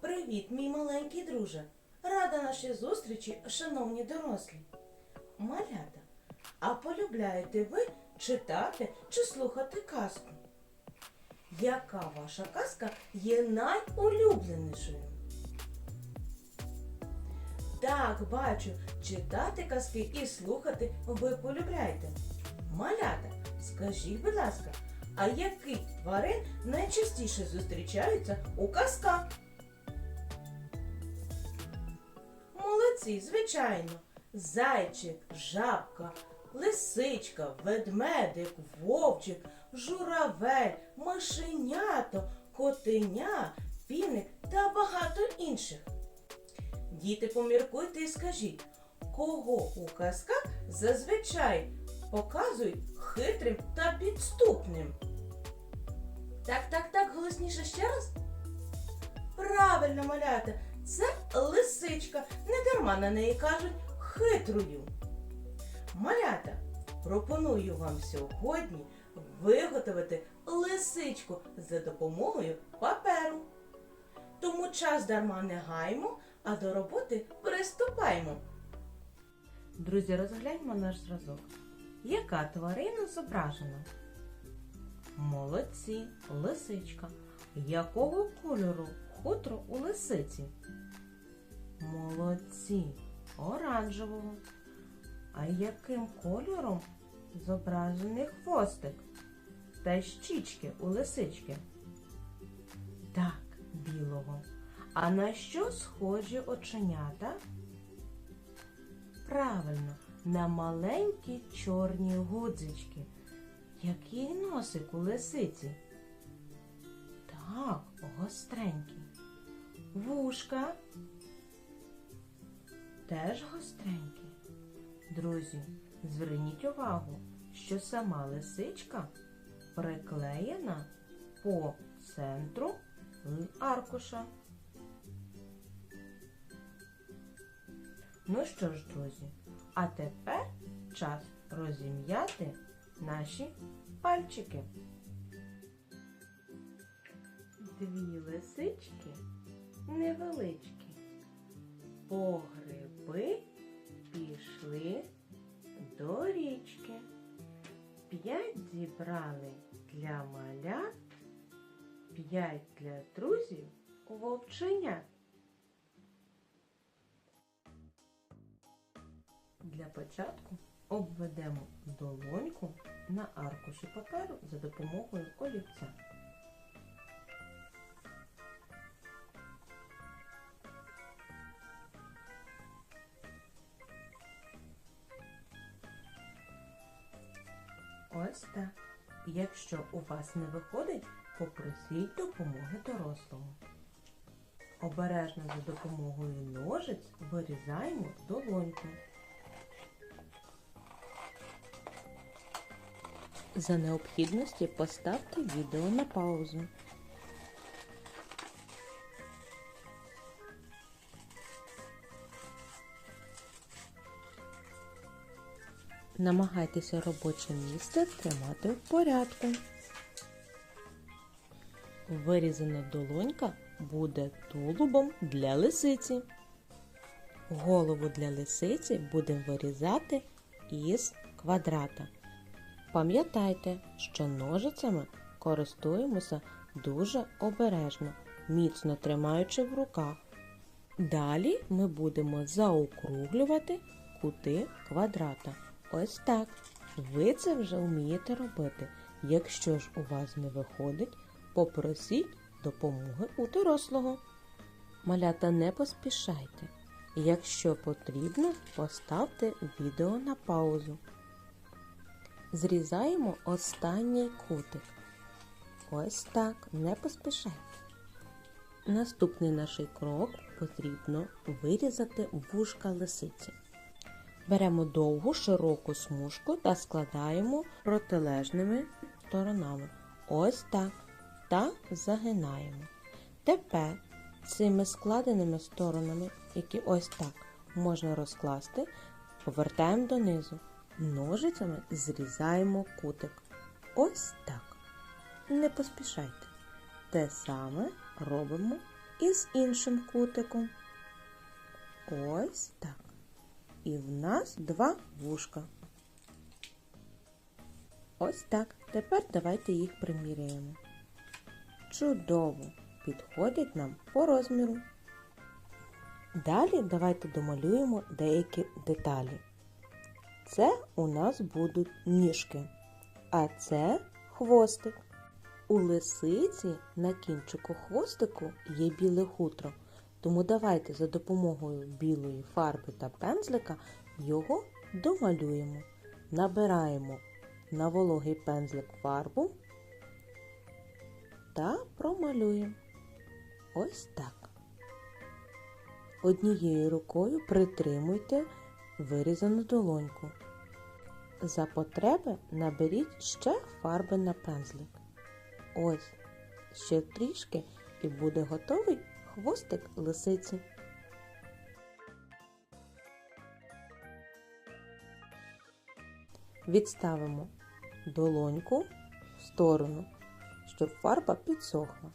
Привіт, мій маленький друже. Рада нашій зустрічі, шановні дорослі. Малята, а полюбляєте ви читати чи слухати казку? Яка ваша казка є найулюбленішою? Так, бачу, читати казки і слухати ви полюбляєте. Малята, скажіть, будь ласка, а який тварин найчастіше зустрічаються у казках? Молодці, звичайно. Зайчик, жабка, лисичка, ведмедик, вовчик, журавель, мишенято, котеня, півник та багато інших. Діти, поміркуйте і скажіть, кого у казках зазвичай показують хитрим та підступним? Так, так, так, голосніше ще раз. Правильно, малята, це лисичка. Не дарма на неї кажуть хитрою. Малята, пропоную вам сьогодні виготовити лисичку за допомогою паперу. Тому час дарма не гаймо, а до роботи приступаємо. Друзі, розгляньмо наш зразок. Яка тварина зображена? Молодці, лисичка. Якого кольору хутро у лисиці? Молодці, оранжевого. А яким кольором зображений хвостик та щічки у лисички? Так, білого. А на що схожі оченята? Правильно, на маленькі чорні гудзички. Який носик у лисиці? Так, гостренький. Вушка теж гостренькі. Друзі, зверніть увагу, що сама лисичка приклеєна по центру аркуша. Ну що ж, друзі, а тепер час розім'яти наші пальчики. Дві лисички невеличкі. По гриби пішли до річки. П'ять зібрали для маля, п'ять для друзів вовченя. Для початку обведемо долоньку на аркуші паперу за допомогою олівця. Ось. Якщо у вас не виходить, попросіть допомоги дорослого. Обережно за допомогою ножиць вирізаємо долоньку. За необхідності поставте відео на паузу. Намагайтеся робоче місце тримати в порядку. Вирізана долонька буде тулубом для лисиці. Голову для лисиці будемо вирізати із квадрата. Пам'ятайте, що ножицями користуємося дуже обережно, міцно тримаючи в руках. Далі ми будемо заокруглювати кути квадрата. Ось так. Ви це вже вмієте робити. Якщо ж у вас не виходить, попросіть допомоги у дорослого. Малята, не поспішайте. Якщо потрібно, поставте відео на паузу. Зрізаємо останній кутик. Ось так, не поспішайте. Наступний наш крок потрібно вирізати вушка лисиці. Беремо довгу широку смужку та складаємо протилежними сторонами. Ось так. Та загинаємо. Тепер цими складеними сторонами, які ось так можна розкласти, повертаємо донизу. Ножицями зрізаємо кутик. Ось так. Не поспішайте. Те саме робимо і з іншим кутиком. Ось так. І в нас два вушка. Ось так. Тепер давайте їх приміряємо. Чудово! Підходять нам по розміру. Далі давайте домалюємо деякі деталі. Це у нас будуть ніжки, а це хвостик. У лисиці на кінчику хвостику є біле хутро, тому давайте за допомогою білої фарби та пензлика його домалюємо. Набираємо на вологий пензлик фарбу та промалюємо. Ось так. Однією рукою притримуйте вирізану долоньку. За потреби наберіть ще фарби на пензлик. Ось, ще трішки і буде готовий хвостик лисиці. Відставимо долоньку в сторону, щоб фарба підсохла.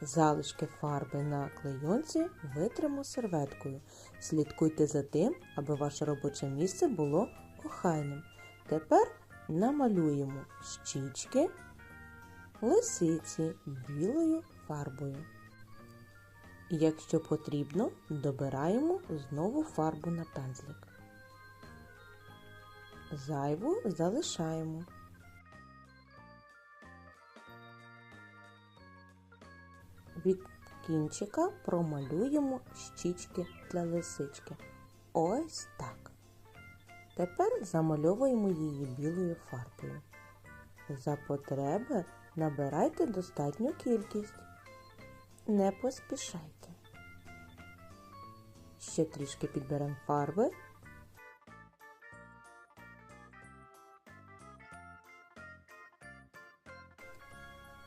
Залишки фарби на клейонці витримо серветкою. Слідкуйте за тим, аби ваше робоче місце було охайним. Тепер намалюємо щічки лисиці білою фарбою. Якщо потрібно, добираємо знову фарбу на пензлик. Зайву залишаємо. Від кінчика промалюємо щічки для лисички. Ось так. Тепер замальовуємо її білою фарбою. За потреби набирайте достатню кількість. Не поспішайте. Ще трішки підберемо фарби.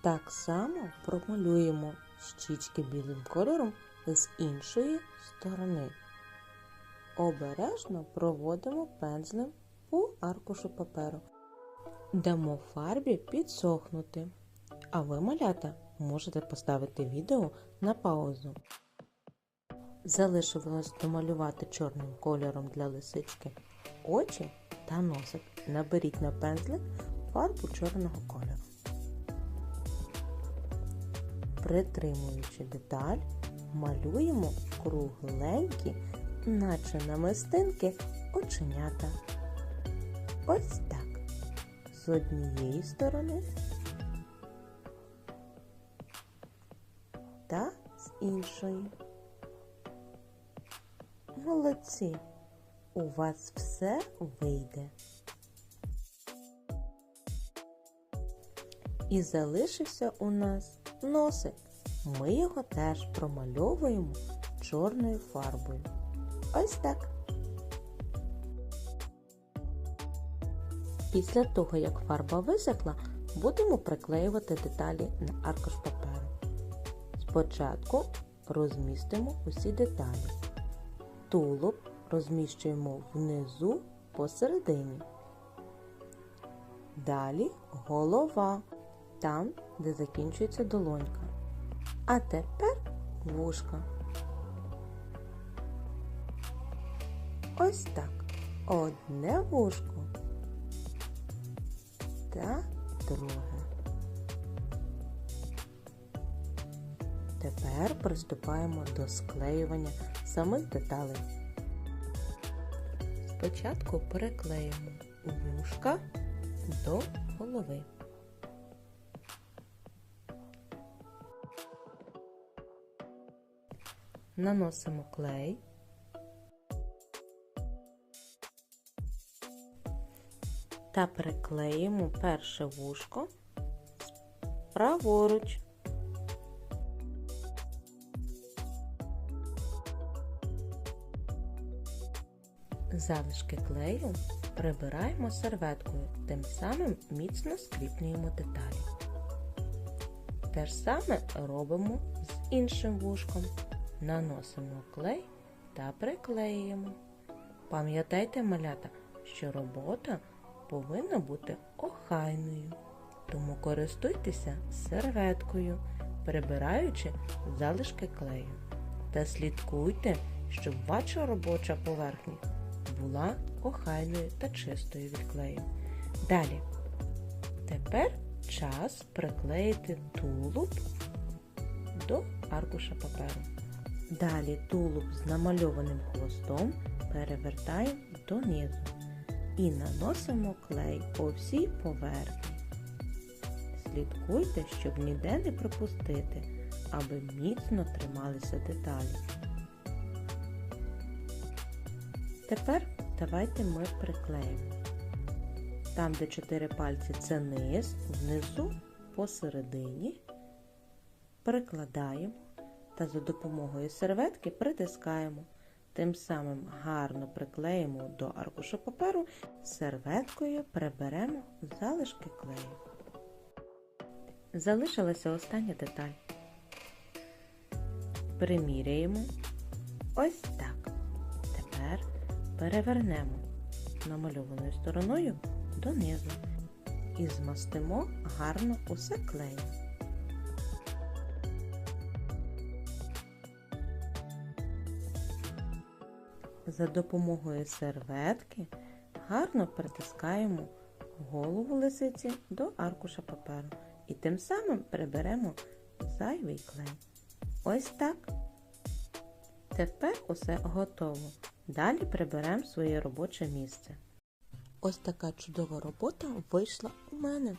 Так само промалюємо щічки білим кольором з іншої сторони. Обережно проводимо пензлем по аркушу паперу. Дамо фарбі підсохнути. А ви, малята, можете поставити відео на паузу. Залишилось домалювати чорним кольором для лисички очі та носик. Наберіть на пензлик фарбу чорного кольору. Притримуючи деталь, малюємо кругленькі, наче намистинки, оченята. Ось так. З однієї сторони іншої. Молодці! У вас все вийде. І залишився у нас носик. Ми його теж промальовуємо чорною фарбою. Ось так. Після того, як фарба висохла, будемо приклеювати деталі на аркуш паперу. Спочатку розмістимо усі деталі. Тулуб розміщуємо внизу посередині. Далі голова, там, де закінчується долонька. А тепер вушка. Ось так. Одне вушко та друге. Тепер приступаємо до склеювання самих деталей. Спочатку переклеїмо вушка до голови. Наносимо клей. Та приклеїмо перше вушко праворуч. Залишки клею прибираємо серветкою, тим самим міцно скріплюємо деталі. Те ж саме робимо з іншим вушком. Наносимо клей та приклеюємо. Пам'ятайте, малята, що робота повинна бути охайною. тому користуйтеся серветкою, прибираючи залишки клею. Та слідкуйте, щоб ваша робоча поверхня була охайною та чистою від клею. Далі. Тепер час приклеїти тулуб до аркуша паперу. Далі тулуб з намальованим хвостом перевертаємо донизу і наносимо клей по всій поверхні. Слідкуйте, щоб ніде не пропустити, аби міцно трималися деталі. Тепер давайте ми приклеїмо. Там, де чотири пальці, це низ, внизу посередині прикладаємо та за допомогою серветки притискаємо. Тим самим гарно приклеїмо до аркушу паперу, серветкою приберемо залишки клею. Залишилася остання деталь. Приміряємо. Ось так. Перевернемо намальованою стороною донизу і змастимо гарно усе клеєм. За допомогою серветки гарно притискаємо голову лисиці до аркуша паперу і тим самим приберемо зайвий клей. Ось так. Тепер усе готово. Далі приберемо своє робоче місце. Ось така чудова робота вийшла у мене.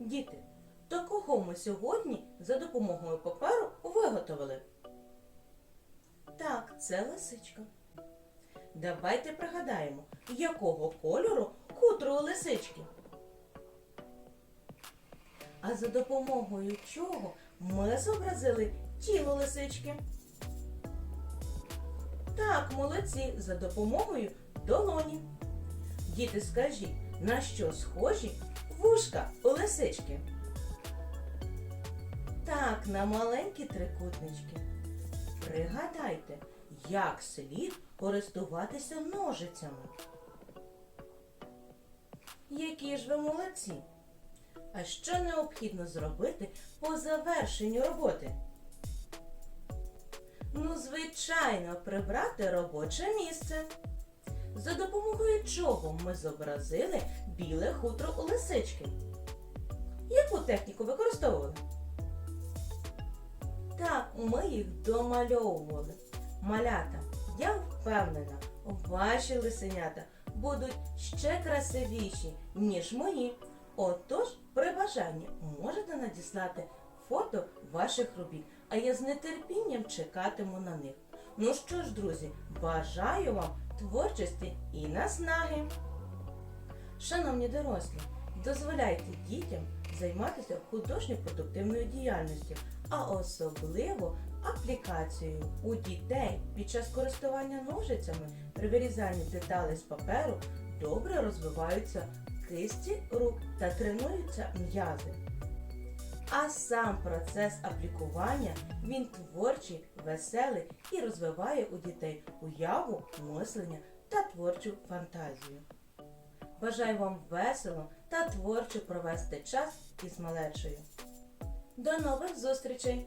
Діти, то кого ми сьогодні за допомогою паперу виготовили? Так, це лисичка. Давайте пригадаємо, якого кольору хутро у лисички. А за допомогою чого ми зобразили тіло лисички? Так, молодці, за допомогою долоні. Діти, скажіть, на що схожі вушка у лисички? Так, на маленькі трикутнички. Пригадайте, як слід користуватися ножицями. Які ж ви молодці! А що необхідно зробити по завершенню роботи? Звичайно, прибрати робоче місце. За допомогою чого ми зобразили біле хутро у лисички? Яку техніку використовували? Так, ми їх домальовували. Малята, я впевнена, ваші лисенята будуть ще красивіші, ніж мої. Отож, при бажанні можете надіслати фото ваших робіт, а я з нетерпінням чекатиму на них. Ну що ж, друзі, бажаю вам творчості і наснаги. Шановні дорослі, дозволяйте дітям займатися художньо-продуктивною діяльністю, а особливо аплікацією у дітей під час користування ножицями при вирізанні деталей з паперу добре розвиваються кисті рук та тренуються м'язи. А сам процес аплікування він творчий, веселий і розвиває у дітей уяву, мислення та творчу фантазію. Бажаю вам весело та творчо провести час із малечою. До нових зустрічей!